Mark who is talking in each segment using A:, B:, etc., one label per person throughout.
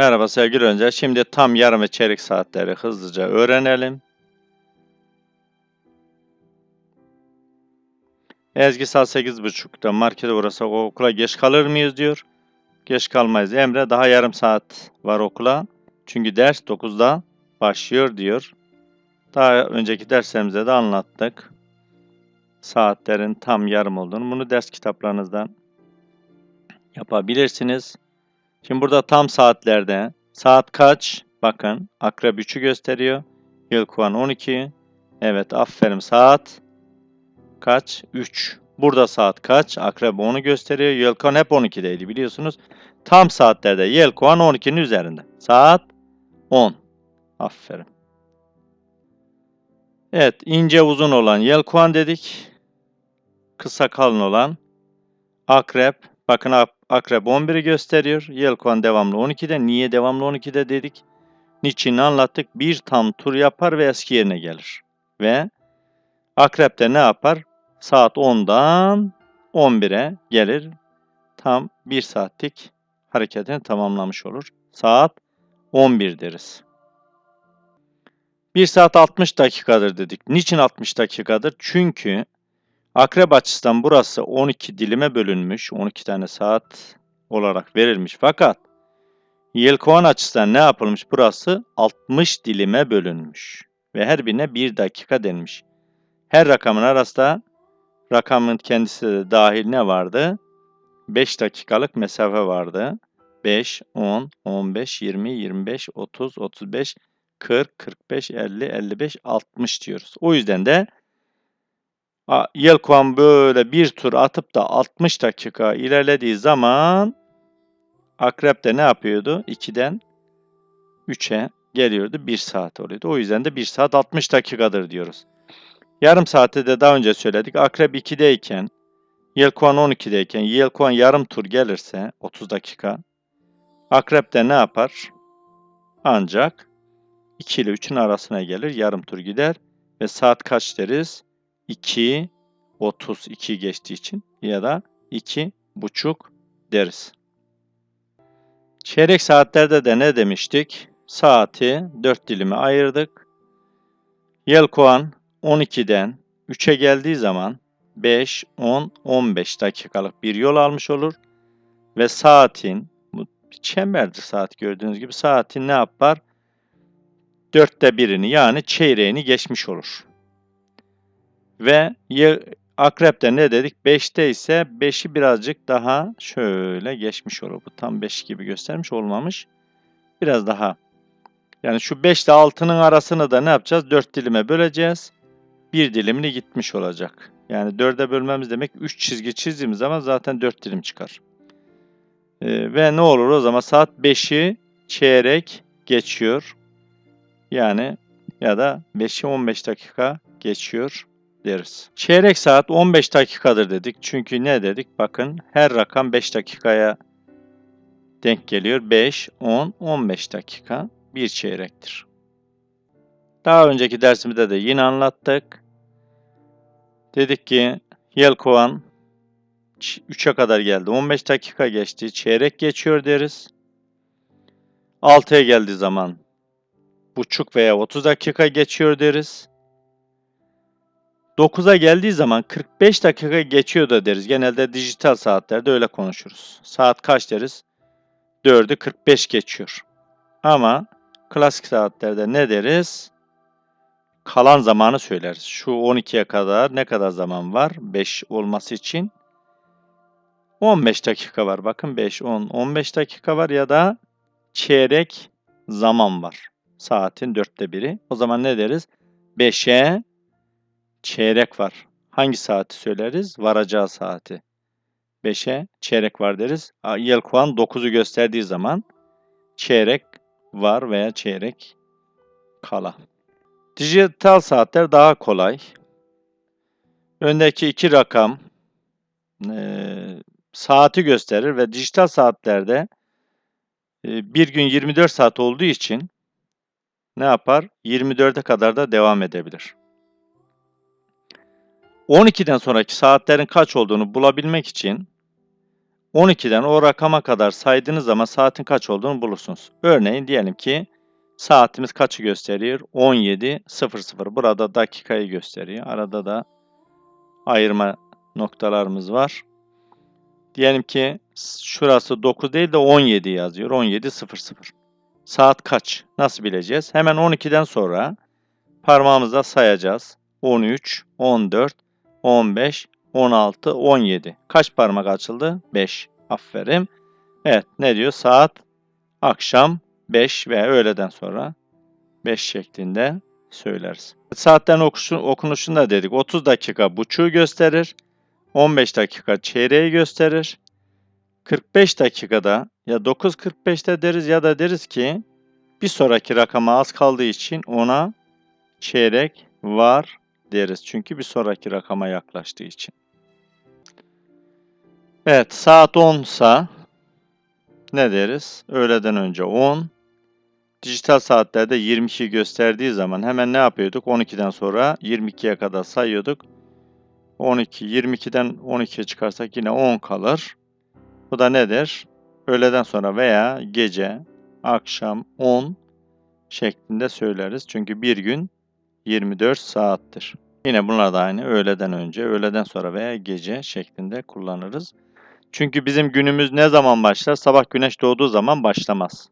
A: Merhaba sevgili öğrenciler. Şimdi tam yarım ve çeyrek saatleri hızlıca öğrenelim. Ezgi saat 8.30'da markete uğrasak okula geç kalır mıyız diyor. Geç kalmayız. Emre daha yarım saat var okula. Çünkü ders 9'da başlıyor diyor. Daha önceki derslerimizde de anlattık. Saatlerin tam yarım olduğunu. Bunu ders kitaplarınızdan yapabilirsiniz. Şimdi burada tam saatlerde saat kaç? Bakın akrep 3'ü gösteriyor. Yılkuan 12. Evet aferin saat kaç? 3. Burada saat kaç? Akrep 10'u gösteriyor. Yelkoğan hep 12'deydi biliyorsunuz. Tam saatlerde Yelkoğan 12'nin üzerinde. Saat 10. Aferin. Evet ince uzun olan Yelkoğan dedik. Kısa kalın olan Akrep. Bakın ak- Akrep 11'i gösteriyor. Yelkoğan devamlı 12'de. Niye devamlı 12'de dedik? Niçin anlattık? Bir tam tur yapar ve eski yerine gelir. Ve Akrep de ne yapar? Saat 10'dan 11'e gelir. Tam 1 saatlik hareketini tamamlamış olur. Saat 11 deriz. 1 saat 60 dakikadır dedik. Niçin 60 dakikadır? Çünkü Akrep açısından burası 12 dilime bölünmüş. 12 tane saat olarak verilmiş. Fakat Yelkovan açısından ne yapılmış? Burası 60 dilime bölünmüş. Ve her birine 1 dakika denmiş. Her rakamın arasında rakamın kendisi de dahil ne vardı? 5 dakikalık mesafe vardı. 5, 10, 15, 20, 25, 30, 35, 40, 45, 50, 55, 60 diyoruz. O yüzden de Yelkovan böyle bir tur atıp da 60 dakika ilerlediği zaman Akrep de ne yapıyordu? 2'den 3'e geliyordu. 1 saat oluyordu. O yüzden de 1 saat 60 dakikadır diyoruz. Yarım saatte de daha önce söyledik. Akrep 2'deyken, Yelkovan 12'deyken, Yelkovan yarım tur gelirse 30 dakika. Akrep de ne yapar? Ancak 2 ile 3'ün arasına gelir. Yarım tur gider. Ve saat kaç deriz? 2 32 geçtiği için ya da 2 buçuk deriz. Çeyrek saatlerde de ne demiştik? Saati 4 dilime ayırdık. Yelkoğan 12'den 3'e geldiği zaman 5, 10, 15 dakikalık bir yol almış olur. Ve saatin, bu bir çemberdir saat gördüğünüz gibi, saatin ne yapar? Dörtte birini yani çeyreğini geçmiş olur. Ve akrepte ne dedik? 5'te ise 5'i birazcık daha şöyle geçmiş olur. Bu tam 5 gibi göstermiş olmamış. Biraz daha. Yani şu 5 ile 6'nın arasını da ne yapacağız? 4 dilime böleceğiz. Bir dilimini gitmiş olacak. Yani 4'e bölmemiz demek 3 çizgi çizdiğimiz zaman zaten 4 dilim çıkar. Ee, ve ne olur o zaman saat 5'i çeyrek geçiyor. Yani ya da 5'i 15 dakika geçiyor deriz. Çeyrek saat 15 dakikadır dedik. Çünkü ne dedik? Bakın her rakam 5 dakikaya denk geliyor. 5, 10, 15 dakika bir çeyrektir. Daha önceki dersimizde de yine anlattık. Dedik ki Yelkovan 3'e kadar geldi. 15 dakika geçti. Çeyrek geçiyor deriz. 6'ya geldiği zaman buçuk veya 30 dakika geçiyor deriz. 9'a geldiği zaman 45 dakika geçiyor da deriz. Genelde dijital saatlerde öyle konuşuruz. Saat kaç deriz? 4'ü 45 geçiyor. Ama klasik saatlerde ne deriz? Kalan zamanı söyleriz. Şu 12'ye kadar ne kadar zaman var? 5 olması için 15 dakika var. Bakın 5, 10, 15 dakika var ya da çeyrek zaman var. Saatin dörtte biri. O zaman ne deriz? 5'e çeyrek var. Hangi saati söyleriz? Varacağı saati. 5'e çeyrek var deriz. Yelkoğan 9'u gösterdiği zaman çeyrek var veya çeyrek kala. Dijital saatler daha kolay. Öndeki iki rakam eee, saati gösterir ve dijital saatlerde e, bir gün 24 saat olduğu için ne yapar? 24'e kadar da devam edebilir. 12'den sonraki saatlerin kaç olduğunu bulabilmek için 12'den o rakama kadar saydığınız zaman saatin kaç olduğunu bulursunuz. Örneğin diyelim ki saatimiz kaçı gösteriyor? 17.00. Burada dakikayı gösteriyor. Arada da ayırma noktalarımız var. Diyelim ki şurası 9 değil de 17 yazıyor. 17.00. Saat kaç? Nasıl bileceğiz? Hemen 12'den sonra parmağımızla sayacağız. 13, 14, 15, 16, 17. Kaç parmak açıldı? 5. Aferin. Evet ne diyor? Saat akşam 5 ve öğleden sonra 5 şeklinde söyleriz. Saatlerin okuşu, okunuşunda dedik 30 dakika buçuğu gösterir. 15 dakika çeyreği gösterir. 45 dakikada ya 9.45'te deriz ya da deriz ki bir sonraki rakama az kaldığı için ona çeyrek var deriz. Çünkü bir sonraki rakama yaklaştığı için. Evet saat 10 sa ne deriz? Öğleden önce 10. Dijital saatlerde 22 gösterdiği zaman hemen ne yapıyorduk? 12'den sonra 22'ye kadar sayıyorduk. 12, 22'den 12'ye çıkarsak yine 10 kalır. Bu da nedir? Öğleden sonra veya gece, akşam 10 şeklinde söyleriz. Çünkü bir gün 24 saattir. Yine bunlar da aynı öğleden önce, öğleden sonra veya gece şeklinde kullanırız. Çünkü bizim günümüz ne zaman başlar? Sabah güneş doğduğu zaman başlamaz.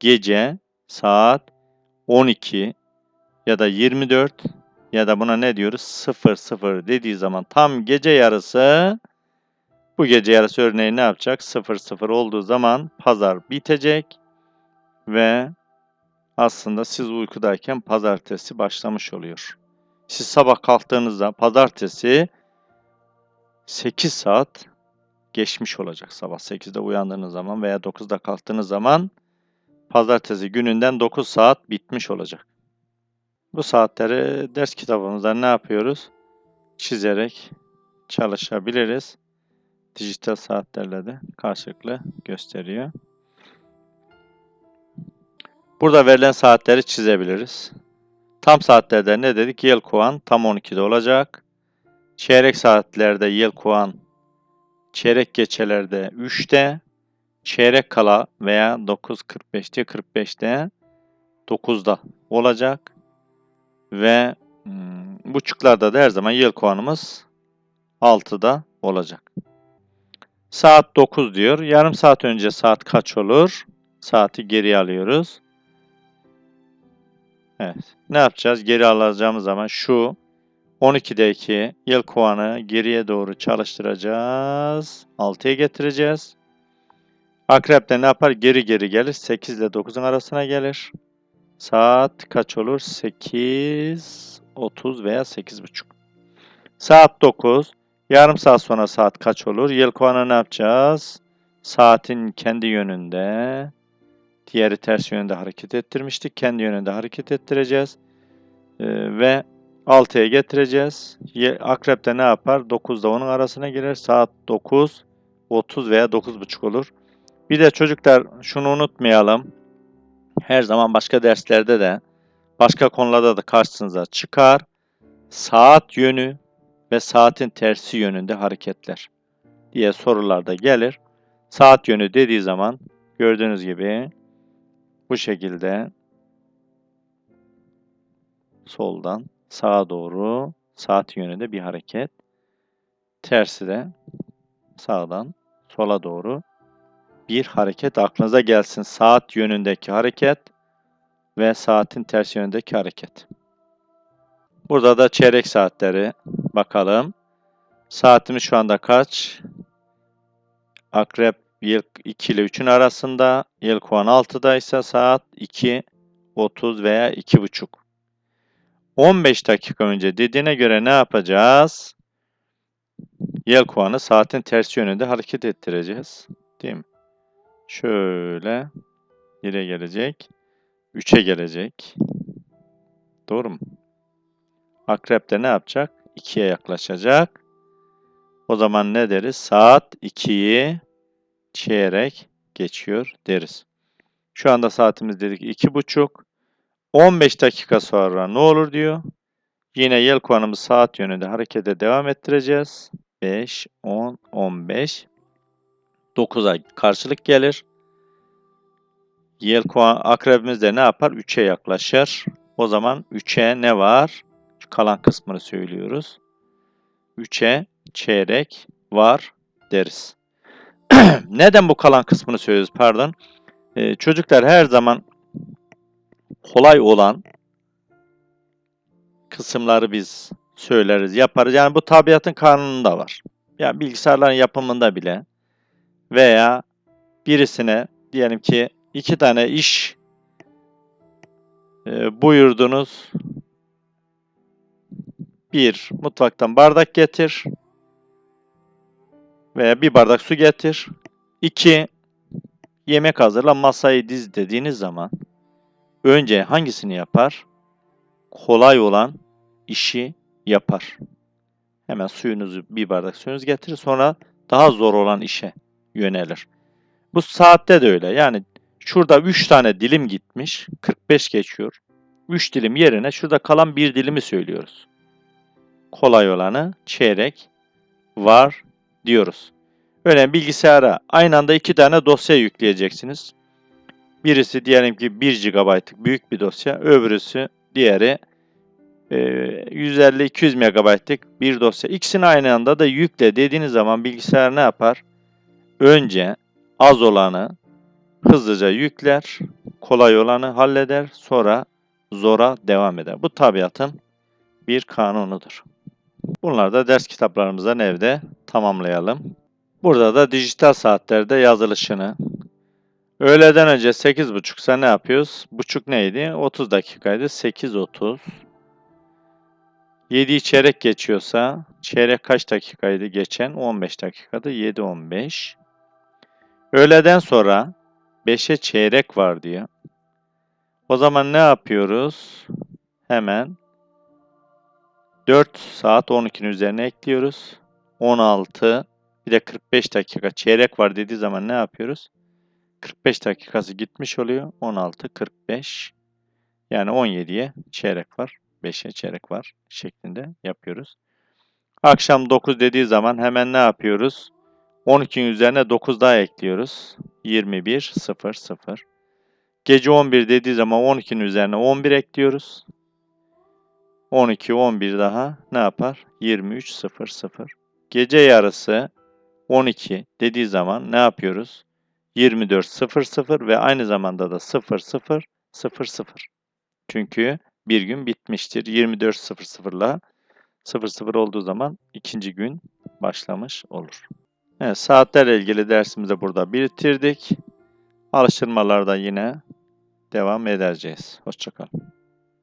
A: Gece saat 12 ya da 24 ya da buna ne diyoruz? 00 dediği zaman tam gece yarısı bu gece yarısı örneğin ne yapacak? 00 olduğu zaman pazar bitecek ve aslında siz uykudayken pazartesi başlamış oluyor. Siz sabah kalktığınızda pazartesi 8 saat geçmiş olacak sabah 8'de uyandığınız zaman veya 9'da kalktığınız zaman pazartesi gününden 9 saat bitmiş olacak. Bu saatleri ders kitabımızda ne yapıyoruz? Çizerek çalışabiliriz. Dijital saatlerle de karşılıklı gösteriyor. Burada verilen saatleri çizebiliriz. Tam saatlerde ne dedik? Yelkoğan tam 12'de olacak. Çeyrek saatlerde Yelkoğan çeyrek geçelerde 3'te, çeyrek kala veya 9.45'te 45'te 9'da olacak. Ve hmm, buçuklarda da her zaman Yelkoğanımız 6'da olacak. Saat 9 diyor. Yarım saat önce saat kaç olur? Saati geri alıyoruz. Evet. Ne yapacağız? Geri alacağımız zaman şu 12'deki yıl kovanı geriye doğru çalıştıracağız. 6'ya getireceğiz. Akrep de ne yapar? Geri geri gelir. 8 ile 9'un arasına gelir. Saat kaç olur? 8, 30 veya 8.30. Saat 9. Yarım saat sonra saat kaç olur? Yıl kovanı ne yapacağız? Saatin kendi yönünde Diğeri ters yönde hareket ettirmiştik. Kendi yönünde hareket ettireceğiz. Ee, ve 6'ya getireceğiz. Akrep de ne yapar? 9'da onun arasına girer. Saat 9, 30 veya 9.30 olur. Bir de çocuklar şunu unutmayalım. Her zaman başka derslerde de başka konularda da karşınıza çıkar. Saat yönü ve saatin tersi yönünde hareketler diye sorularda gelir. Saat yönü dediği zaman gördüğünüz gibi bu şekilde soldan sağa doğru saat yönünde bir hareket. Tersi de sağdan sola doğru bir hareket aklınıza gelsin. Saat yönündeki hareket ve saatin ters yönündeki hareket. Burada da çeyrek saatleri bakalım. Saatimiz şu anda kaç? Akrep Yıl 2 ile 3'ün arasında. Yıl kovan 6'da ise saat 2, 30 veya 2.30. 15 dakika önce dediğine göre ne yapacağız? Yel kovanı saatin ters yönünde hareket ettireceğiz. Değil mi? Şöyle 1'e gelecek. 3'e gelecek. Doğru mu? Akrep de ne yapacak? 2'ye yaklaşacak. O zaman ne deriz? Saat 2'yi çeyrek geçiyor deriz. Şu anda saatimiz dedik iki buçuk. 15 dakika sonra ne olur diyor. Yine yel kovanımız saat yönünde harekete devam ettireceğiz. 5, 10, 15. 9'a karşılık gelir. Yelkoğan akrebimiz de ne yapar? 3'e yaklaşır. O zaman 3'e ne var? Şu kalan kısmını söylüyoruz. 3'e çeyrek var deriz. Neden bu kalan kısmını söylüyoruz? Pardon. Ee, çocuklar her zaman kolay olan kısımları biz söyleriz, yaparız. Yani bu tabiatın kanununda var. Yani bilgisayarların yapımında bile veya birisine diyelim ki iki tane iş e, buyurdunuz. Bir, mutfaktan bardak getir veya bir bardak su getir. İki, yemek hazırla masayı diz dediğiniz zaman önce hangisini yapar? Kolay olan işi yapar. Hemen suyunuzu bir bardak suyunuzu getirir sonra daha zor olan işe yönelir. Bu saatte de öyle. Yani şurada 3 tane dilim gitmiş. 45 geçiyor. 3 dilim yerine şurada kalan bir dilimi söylüyoruz. Kolay olanı çeyrek var diyoruz. Örneğin bilgisayara aynı anda iki tane dosya yükleyeceksiniz. Birisi diyelim ki 1 GB'lık büyük bir dosya, öbürüsü diğeri e, 150-200 MB'lık bir dosya. İkisini aynı anda da yükle dediğiniz zaman bilgisayar ne yapar? Önce az olanı hızlıca yükler, kolay olanı halleder, sonra zora devam eder. Bu tabiatın bir kanunudur. Bunları da ders kitaplarımızdan evde tamamlayalım. Burada da dijital saatlerde yazılışını öğleden önce 8.30 ise ne yapıyoruz? Buçuk neydi? 30 dakikaydı. 8.30 7'yi çeyrek geçiyorsa çeyrek kaç dakikaydı geçen? 15 dakikada 7.15 Öğleden sonra 5'e çeyrek var diyor. O zaman ne yapıyoruz? Hemen 4 saat 12'nin üzerine ekliyoruz. 16 bir de 45 dakika çeyrek var dediği zaman ne yapıyoruz? 45 dakikası gitmiş oluyor. 16, 45 yani 17'ye çeyrek var. 5'e çeyrek var şeklinde yapıyoruz. Akşam 9 dediği zaman hemen ne yapıyoruz? 12'nin üzerine 9 daha ekliyoruz. 21, 0, 0. Gece 11 dediği zaman 12'nin üzerine 11 ekliyoruz. 12, 11 daha ne yapar? 23, 0, 0. Gece yarısı 12 dediği zaman ne yapıyoruz? 24, 0, 0 ve aynı zamanda da 0, 0, 0, 0. Çünkü bir gün bitmiştir. 24, 0, 0 ile 0, 0 olduğu zaman ikinci gün başlamış olur. Evet, saatlerle ilgili dersimizi burada bitirdik. Alıştırmalarda yine devam edeceğiz. Hoşçakalın.